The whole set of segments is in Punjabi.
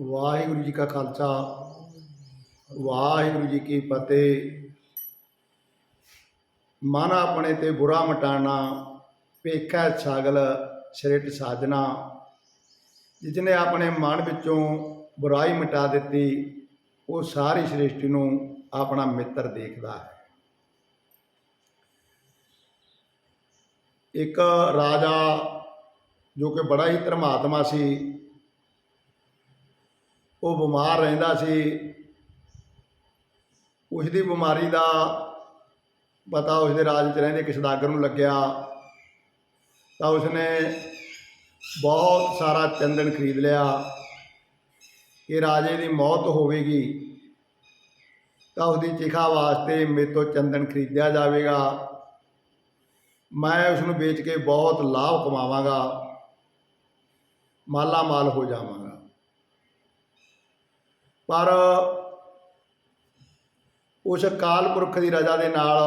ਵਾਹਿਗੁਰੂ ਜੀ ਕਾ ਖਾਲਸਾ, ਵਾਹਿਗੁਰੂ ਜੀ ਕੀ ਫਤਿਹ। ਮਨ ਆਪਣੇ ਤੇ ਬੁਰਾ ਮਟਾਣਾ ਪੇਖਾ ਸਾਗਲ ਸ਼੍ਰਿਟ ਸਾਜਣਾ। ਜਿਸਨੇ ਆਪਣੇ ਮਨ ਵਿੱਚੋਂ ਬੁਰਾਈ ਮਿਟਾ ਦਿੱਤੀ, ਉਹ ਸਾਰੀ ਸ੍ਰਿਸ਼ਟੀ ਨੂੰ ਆਪਣਾ ਮਿੱਤਰ ਦੇਖਦਾ ਹੈ। ਇੱਕ ਰਾਜਾ ਜੋ ਕਿ ਬੜਾ ਹੀ ਧਰਮਾਤਮਾ ਸੀ ਉਹ ਬਿਮਾਰ ਰਹਿੰਦਾ ਸੀ। ਉਸ ਦੀ ਬਿਮਾਰੀ ਦਾ ਪਤਾ ਉਸ ਦੇ ਰਾਜ 'ਚ ਰਹਿੰਦੇ ਕਿਸਦਾਗਰ ਨੂੰ ਲੱਗਿਆ। ਤਾਂ ਉਸਨੇ ਬਹੁਤ ਸਾਰਾ ਚੰਦਨ ਖਰੀਦ ਲਿਆ। ਕਿ ਰਾਜੇ ਦੀ ਮੌਤ ਹੋਵੇਗੀ। ਤਾਂ ਉਹਦੀ ਚਿਖਾ ਵਾਸਤੇ ਮੇਰੇ ਤੋਂ ਚੰਦਨ ਖਰੀਦਿਆ ਜਾਵੇਗਾ। ਮੈਂ ਉਸ ਨੂੰ ਵੇਚ ਕੇ ਬਹੁਤ ਲਾਭ ਕਮਾਵਾਂਗਾ। ਮਾਲਾ ਮਾਲ ਹੋ ਜਾਵਾਂਗਾ। ਪਰ ਉਸ ਅਕਾਲ ਪੁਰਖ ਦੀ ਰਜ਼ਾ ਦੇ ਨਾਲ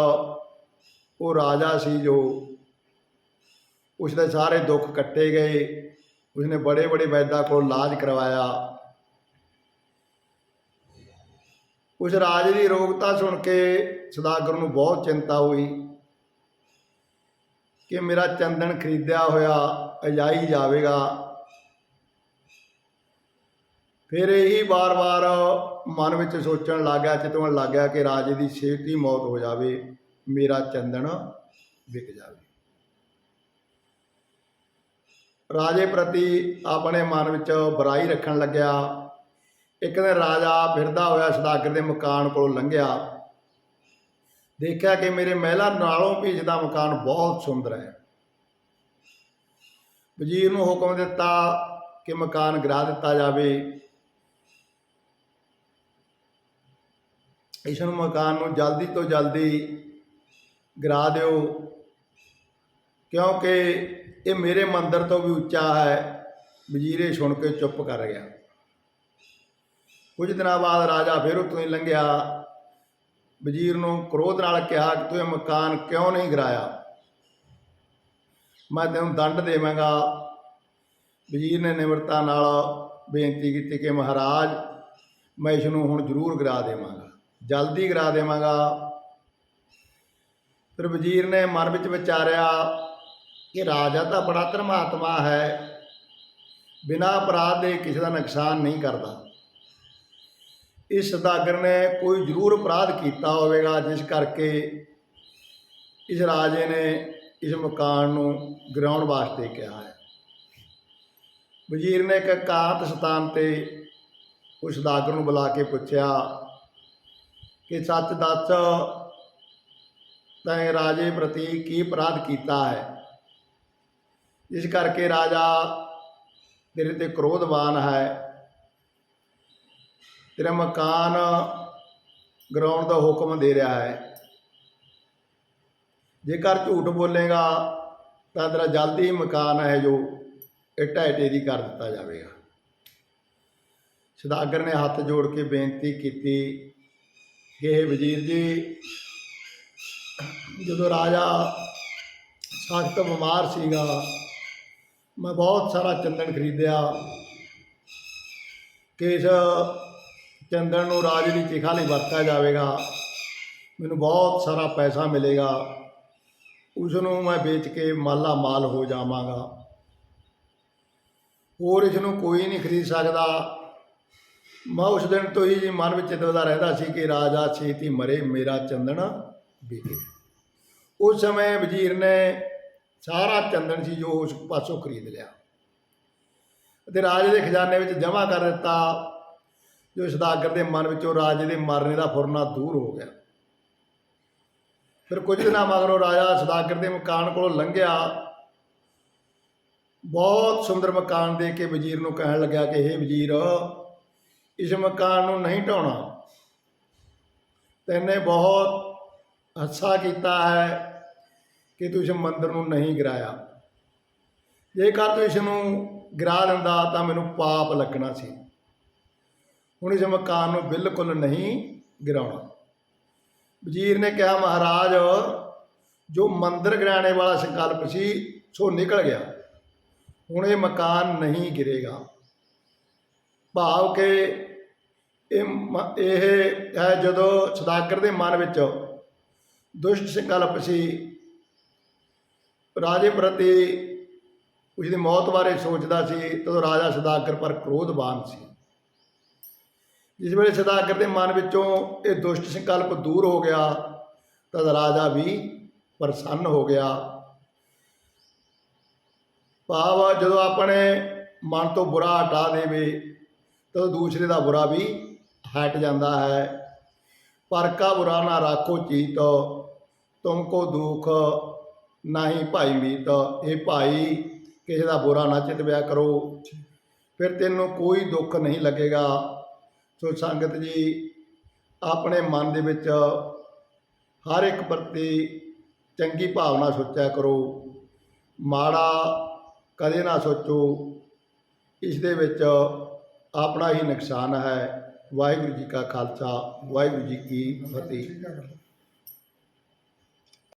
ਉਹ ਰਾਜਾ ਸੀ ਜੋ ਉਸ ਦੇ ਸਾਰੇ ਦੁੱਖ ਕੱਟੇ ਗਏ, ਉਸਨੇ ਬੜੇ ਬੜੇ ਵੈਦਾਂ ਕੋਲ ਇਲਾਜ ਕਰਵਾਇਆ। ਉਸ ਰਾਜ ਦੀ ਰੋਗਤਾ ਸੁਣ ਕੇ ਸਦਾਗਰ ਨੂੰ ਬਹੁਤ ਚਿੰਤਾ ਹੋਈ ਕਿ ਮੇਰਾ ਚੰਦਨ ਖਰੀਦਿਆ ਹੋਇਆ ਅਜਾਈ ਜਾਵੇਗਾ। ਫਿਰ ਇਹੀ ਵਾਰ-ਵਾਰ ਮਨ ਵਿੱਚ ਸੋਚਣ ਲੱਗਾ ਚਿਤਵਣ ਲੱਗਾ ਕਿ ਰਾਜੇ ਦੀ ਛੇਤੀ ਮੌਤ ਹੋ ਜਾਵੇ, ਮੇਰਾ ਚੰਦਨ ਵਿਕ ਜਾਵੇ। ਰਾਜੇ ਪ੍ਰਤੀ ਆਪਣੇ ਮਨ ਵਿੱਚ ਬੁਰਾਈ ਰੱਖਣ ਲੱਗਿਆ। ਇੱਕ ਦਿਨ ਰਾਜਾ ਫਿਰਦਾ ਹੋਇਆ ਸਦਾਗਰ ਦੇ ਮਕਾਨ ਕੋਲੋਂ ਲੰਘਿਆ। ਦੇਖਿਆ ਕਿ ਮੇਰੇ ਮਹਿਲਾ ਨਾਲੋਂ ਵੀ ਦਾ ਮਕਾਨ ਬਹੁਤ ਸੁੰਦਰ ਹੈ। ਵਜ਼ੀਰ ਨੂੰ ਹੁਕਮ ਦਿੱਤਾ ਕਿ ਮਕਾਨ ਗਿਰਾ ਦਿੱਤਾ ਜਾਵੇ। ਇਸ ਨੂੰ ਮਕਾਨ ਨੂੰ ਜਲਦੀ ਤੋਂ ਜਲਦੀ ਗਿਰਾ ਦਿਓ, ਕਿਉਂਕਿ ਇਹ ਮੇਰੇ ਮੰਦਰ ਤੋਂ ਵੀ ਉੱਚਾ ਹੈ। ਵਜ਼ੀਰੇ ਸੁਣ ਕੇ ਚੁੱਪ ਕਰ ਗਿਆ। ਕੁਝ ਦਿਨਾਂ ਬਾਅਦ ਰਾਜਾ ਫਿਰ ਉੱਥੋਂ ਹੀ ਲੰਘਿਆ। ਵਜ਼ੀਰ ਨੂੰ ਕ੍ਰੋਧ ਨਾਲ ਕਿਹਾ ਕਿ ਤੂੰ ਇਹ ਮਕਾਨ ਕਿਉਂ ਨਹੀਂ ਗਿਰਾਇਆ? ਮੈਂ ਤੈਨੂੰ ਦੰਡ ਦੇਵਾਂਗਾ। ਵਜ਼ੀਰ ਨੇ ਨਿਮਰਤਾ ਨਾਲ ਬੇਨਤੀ ਕੀਤੀ ਕਿ ਮਹਾਰਾਜ, ਮੈਂ ਇਸ ਨੂੰ ਹੁਣ ਜ਼ਰੂਰ ਗਿਰਾ ਦੇਵਾਂਗਾ। ਜਲਦੀ ਕਰਾ ਦੇਵਾਂਗਾ। ਫਿਰ ਵਜ਼ੀਰ ਨੇ ਮਨ ਵਿੱਚ ਵਿਚਾਰਿਆ ਕਿ ਰਾਜਾ ਤਾਂ ਬੜਾ ਧਰਮਾਤਮਾ ਹੈ, ਬਿਨਾਂ ਅਪਰਾਧ ਦੇ ਕਿਸੇ ਦਾ ਨੁਕਸਾਨ ਨਹੀਂ ਕਰਦਾ। ਇਸ ਸਦਾਗਰ ਨੇ ਕੋਈ ਜ਼ਰੂਰ ਅਪਰਾਧ ਕੀਤਾ ਹੋਵੇਗਾ, ਜਿਸ ਕਰਕੇ ਇਸ ਰਾਜੇ ਨੇ ਇਸ ਮਕਾਨ ਨੂੰ ਗਰਾਉਣ ਵਾਸਤੇ ਕਿਹਾ ਹੈ। ਵਜ਼ੀਰ ਨੇ ਇੱਕ ਇਕਾਂਤ ਸਥਾਨ ਤੇ ਉਸ ਸਦਾਗਰ ਨੂੰ ਬੁਲਾ ਕੇ ਪੁੱਛਿਆ ਕਿ ਸੱਚ ਦੱਸ ਤੈਂ ਰਾਜੇ ਪ੍ਰਤੀ ਕੀ ਅਪਰਾਧ ਕੀਤਾ ਹੈ? ਜਿਸ ਕਰਕੇ ਰਾਜਾ ਤੇਰੇ ਤੇ ਕ੍ਰੋਧਵਾਨ ਹੈ। ਤੇਰਾ ਮਕਾਨ ਗਰਾਉਣ ਦਾ ਹੁਕਮ ਦੇ ਰਿਹਾ ਹੈ। ਜੇਕਰ ਝੂਠ ਬੋਲੇਗਾ, ਤਾਂ ਤੇਰਾ ਜਲਦੀ ਮਕਾਨ ਹੈ ਜੋ ਇੱਟਾ ਢਹਿ ਢੇਰੀ ਕਰ ਦਿੱਤਾ ਜਾਵੇਗਾ। ਸਦਾਗਰ ਨੇ ਹੱਥ ਜੋੜ ਕੇ ਬੇਨਤੀ ਕੀਤੀ ਕਿ ਵਜ਼ੀਰ ਜੀ, ਜਦੋਂ ਰਾਜਾ ਸਖਤ ਬਿਮਾਰ ਸੀਗਾ, ਮੈਂ ਬਹੁਤ ਸਾਰਾ ਚੰਦਨ ਖਰੀਦਿਆ। ਕਿ ਇਸ ਚੰਦਨ ਨੂੰ ਰਾਜ ਦੀ ਚਿਖਾ ਲਈ ਵਰਤਿਆ ਜਾਵੇਗਾ। ਮੈਨੂੰ ਬਹੁਤ ਸਾਰਾ ਪੈਸਾ ਮਿਲੇਗਾ। ਉਸ ਨੂੰ ਮੈਂ ਵੇਚ ਕੇ ਮਾਲਾ ਮਾਲ ਹੋ ਜਾਵਾਂਗਾ। ਹੋਰ ਇਸ ਨੂੰ ਕੋਈ ਨਹੀਂ ਖਰੀਦ ਸਕਦਾ। ਮੈਂ ਉਸ ਦਿਨ ਤੋਂ ਹੀ ਜੀ ਮਨ ਵਿੱਚ ਦਵਦਾ ਰਹਿੰਦਾ ਸੀ ਕਿ ਰਾਜਾ ਛੇਤੀ ਮਰੇ, ਮੇਰਾ ਚੰਦਨ ਵਿਕੇ ਉਸ ਸਮੇਂ ਵਜ਼ੀਰ ਨੇ ਸਾਰਾ ਚੰਦਨ ਸੀ ਜੋ ਉਸ ਪਾਸੋਂ ਖਰੀਦ ਲਿਆ। ਅਤੇ ਰਾਜੇ ਦੇ ਖਜ਼ਾਨੇ ਵਿੱਚ ਜਮ੍ਹਾਂ ਕਰ ਦਿੱਤਾ, ਜੋ ਸਦਾਗਰ ਦੇ ਮਨ ਵਿੱਚੋਂ ਰਾਜੇ ਦੇ ਮਰਨੇ ਦਾ ਫੁਰਨਾ ਦੂਰ ਹੋ ਗਿਆ। ਫਿਰ ਕੁਝ ਦਿਨਾਂ ਮਗਰੋਂ ਰਾਜਾ ਸਦਾਗਰ ਦੇ ਮਕਾਨ ਕੋਲੋਂ ਲੰਘਿਆ। ਬਹੁਤ ਸੁੰਦਰ ਮਕਾਨ ਦੇ ਕੇ ਵਜ਼ੀਰ ਨੂੰ ਕਹਿਣ ਲੱਗਿਆ ਕਿ ਇਹ ਵਜ਼ੀਰ ਇਸ ਮਕਾਨ ਨੂੰ ਨਹੀਂ ਢਾਉਣਾ। ਤੈਨੇ ਬਹੁਤ ਅੱਛਾ ਕੀਤਾ ਹੈ ਕਿ ਤੂੰ ਇਸ ਮੰਦਰ ਨੂੰ ਨਹੀਂ ਗਿਰਾਇਆ। ਜੇਕਰ ਤੂੰ ਇਸ ਨੂੰ ਗਿਰਾ ਲੈਂਦਾ ਤਾਂ ਮੈਨੂੰ ਪਾਪ ਲੱਗਣਾ ਸੀ। ਹੁਣ ਇਸ ਮਕਾਨ ਨੂੰ ਬਿਲਕੁਲ ਨਹੀਂ ਗਿਰਾਉਣਾ। ਵਜ਼ੀਰ ਨੇ ਕਿਹਾ, ਮਹਾਰਾਜ, ਜੋ ਮੰਦਰ ਗਿਰਾਣੇ ਵਾਲਾ ਸੰਕਲਪ ਸੀ, ਸੋ ਨਿਕਲ ਗਿਆ। ਹੁਣ ਇਹ ਮਕਾਨ ਨਹੀਂ ਗਿਰੇਗਾ। ਭਾਵ ਕਿ ਇਹ ਮ- ਇਹ ਹੈ ਜਦੋਂ ਸਦਾਗਰ ਦੇ ਮਨ ਵਿੱਚ ਦੁਸ਼ਟ ਸੰਕਲਪ ਸੀ, ਰਾਜੇ ਪ੍ਰਤੀ ਉਸ ਦੀ ਮੌਤ ਬਾਰੇ ਸੋਚਦਾ ਸੀ, ਤਦੋਂ ਰਾਜਾ ਸਦਾਗਰ ਪਰ ਕ੍ਰੋਧਵਾਨ ਸੀ। ਜਿਸ ਵੇਲੇ ਸਦਾਗਰ ਦੇ ਮਨ ਵਿੱਚੋਂ ਇਹ ਦੁਸ਼ਟ ਸੰਕਲਪ ਦੂਰ ਹੋ ਗਿਆ, ਤਦ ਰਾਜਾ ਵੀ ਪ੍ਰਸੰਨ ਹੋ ਗਿਆ। ਭਾਵ ਜਦੋਂ ਆਪਣੇ ਮਨ ਤੋਂ ਬੁਰਾ ਹਟਾ ਦੇਵੇ ਤਾਂ ਦੂਸਰੇ ਦਾ ਬੁਰਾ ਵੀ ਹਟ ਜਾਂਦਾ ਹੈ। ਪਰ ਕਾ ਬੁਰਾ ਨਾ ਰਾਖੋ ਚੀਤ ਤੁਮਕੋ ਦੁਖ ਨਹੀਂ ਭਾਈ ਮੀਤ। ਇਹ ਭਾਈ ਕਿਸੇ ਦਾ ਬੁਰਾ ਨਾ ਚਿਤਵਿਆ ਕਰੋ। ਫਿਰ ਤੈਨੂੰ ਕੋਈ ਦੁੱਖ ਨਹੀਂ ਲੱਗੇਗਾ। ਸੋ ਸੰਗਤ ਜੀ, ਆਪਣੇ ਮਨ ਦੇ ਵਿੱਚ ਹਰ ਇੱਕ ਪ੍ਰਤੀ ਚੰਗੀ ਭਾਵਨਾ ਸੋਚਿਆ ਕਰੋ। ਮਾੜਾ ਕਦੇ ਨਾ ਸੋਚੋ। ਇਸ ਦੇ ਵਿੱਚ ਆਪਣਾ ਹੀ ਨੁਕਸਾਨ ਹੈ। ਵਾਹਿਗੁਰੂ ਜੀ ਕਾ ਖਾਲਸਾ ਵਾਹਿਗੁਰੂ ਜੀ ਕੀ ਫਤਿਹ।